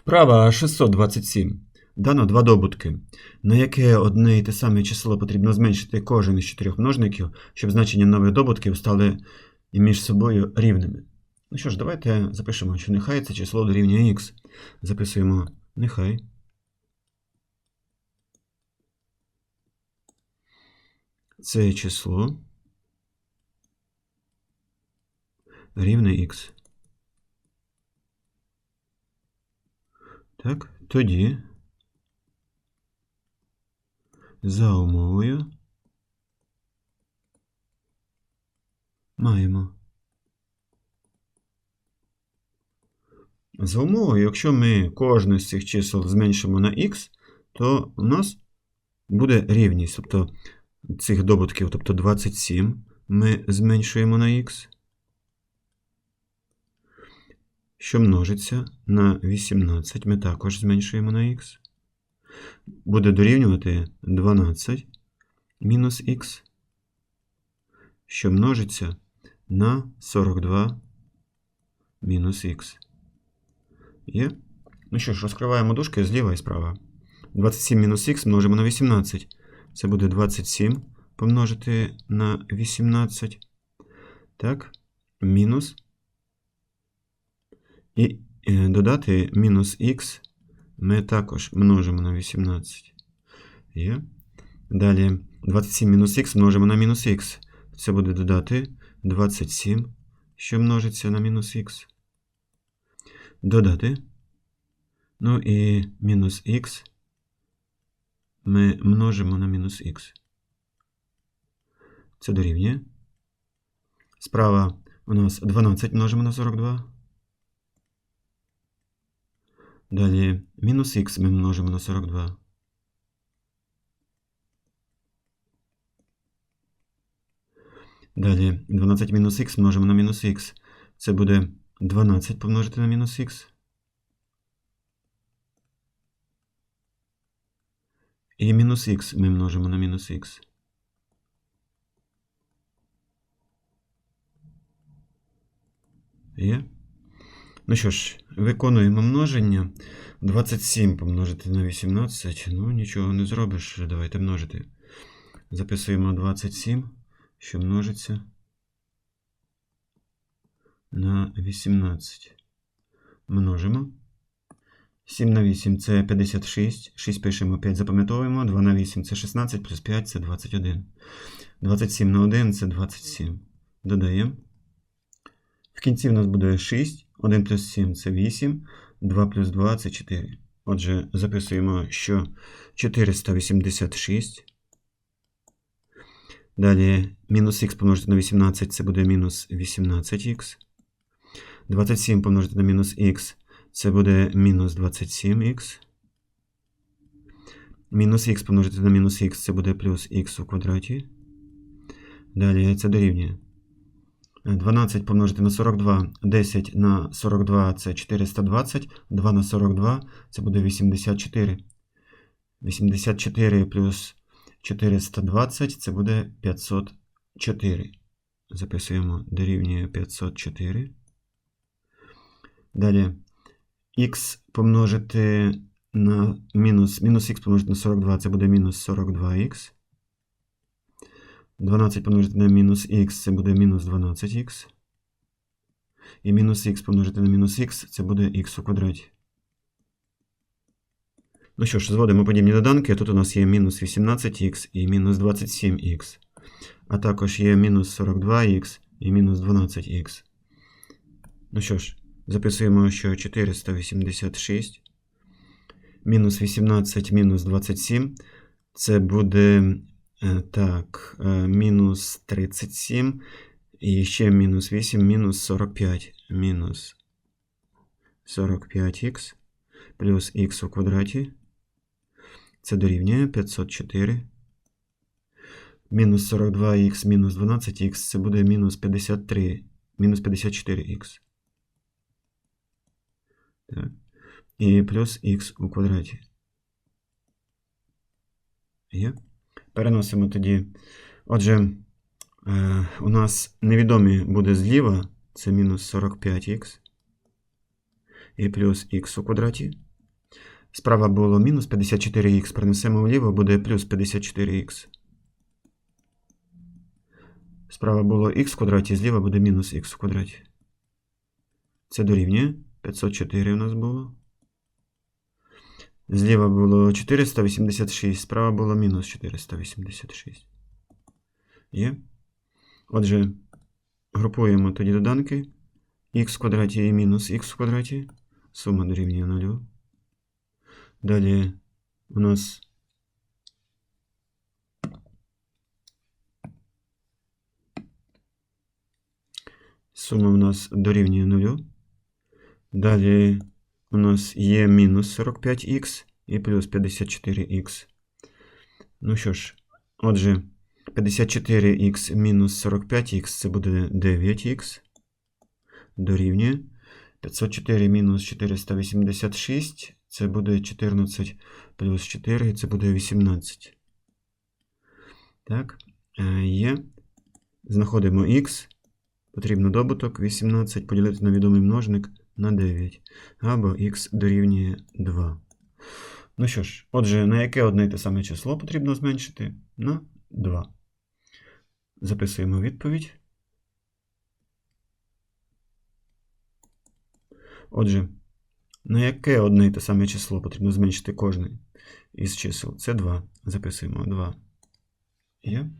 Вправа 627. Дано два добутки, на яке одне і те саме число потрібно зменшити кожен із чотирьох множників, щоб значення нових добутків стали між собою рівними. Ну що ж, давайте запишемо, що нехай це число дорівнює х. Записуємо нехай. Це число рівне х. Так, тоді за умовою маємо. За умовою, якщо ми кожне з цих чисел зменшимо на х, то у нас буде рівність. Тобто цих добутків, тобто 27, ми зменшуємо на х. Що множиться на 18, ми також зменшуємо на х. Буде дорівнювати 12 мінус х, що множиться на 42 мінус х. Є? Ну що ж, розкриваємо дужки зліва і справа. 27 мінус х множимо на 18. Це буде 27 помножити на 18. Так, мінус і е, додати мінус х ми також множимо на 18. Є. Далі 27 мінус х множимо на мінус х. Це буде додати 27, що множиться на мінус х. Додати. Ну і мінус х ми множимо на мінус х. Це дорівнює. Справа у нас 12 множимо на 42. Далі мінус х ми множимо на 42. Далі 12 мінус х множимо на мінус х. Це буде 12 помножити на мінус х. І мінус х ми множимо на мінус х. Є? Ну що ж, виконуємо множення. 27 помножити на 18. Ну, нічого не зробиш. Давайте множити. Записуємо 27, що множиться на 18. Множимо. 7 на 8 це 56. 6 пишемо 5, запам'ятовуємо. 2 на 8 це 16, плюс 5 це 21. 27 на 1 це 27. Додаємо. В кінці в нас буде 6. 1 плюс 7 це 8, 2 плюс 2 це 4. Отже, записуємо, що 486. Далі мінус х помножити на 18 це буде мінус 18х. 27 помножити на мінус х це буде мінус 27х. Мінус х помножити на мінус х це буде плюс х у квадраті. Далі це дорівнює. 12 помножити на 42, 10 на 42 це 420, 2 на 42 це буде 84. 84 плюс 420 це буде 504. Записуємо дорівнює 504. Далі х помножити на мінус, мінус х помножити на 42 це буде мінус 42х. 12 помножити на мінус х це буде мінус 12х. І мінус х помножити на мінус х це буде х у квадраті. Ну що ж, зводимо подібні доданки. Тут у нас є мінус 18х і мінус 27х. А також є мінус 42х і мінус 12х. Ну що ж, записуємо, що 486. Мінус 18 мінус 27. Це буде так, е, мінус 37. І ще мінус 8, мінус 45. Мінус 45х плюс х у квадраті. Це дорівнює 504. Мінус 42х мінус 12х це буде мінус 53, мінус 54х. Так. І плюс х у квадраті. Є? Переносимо тоді. Отже, е, у нас невідомі буде зліва, це мінус 45х і плюс х у квадраті. Справа було мінус 54х, перенесемо вліво, буде плюс 54х. Справа було х в квадраті, зліва буде мінус х в квадраті. Це дорівнює. 504 у нас було. Зліва було 486, справа було мінус 486. Є. Отже, групуємо тоді доданки. х в квадраті і мінус х в квадраті. Сума дорівнює 0. Далі у нас сума у нас дорівнює 0. Далі у нас є мінус 45х і плюс 54х. Ну що ж, отже, 54х мінус 45х це буде 9х. Дорівнює. 504 мінус 486 це буде 14 плюс 4, це буде 18. Так, е, є. Знаходимо х. Потрібно добуток 18 поділити на відомий множник на 9. Або х дорівнює 2. Ну що ж, отже, на яке одне і те саме число потрібно зменшити? На 2. Записуємо відповідь. Отже, на яке одне і те саме число потрібно зменшити кожне із чисел? Це 2. Записуємо 2. Є.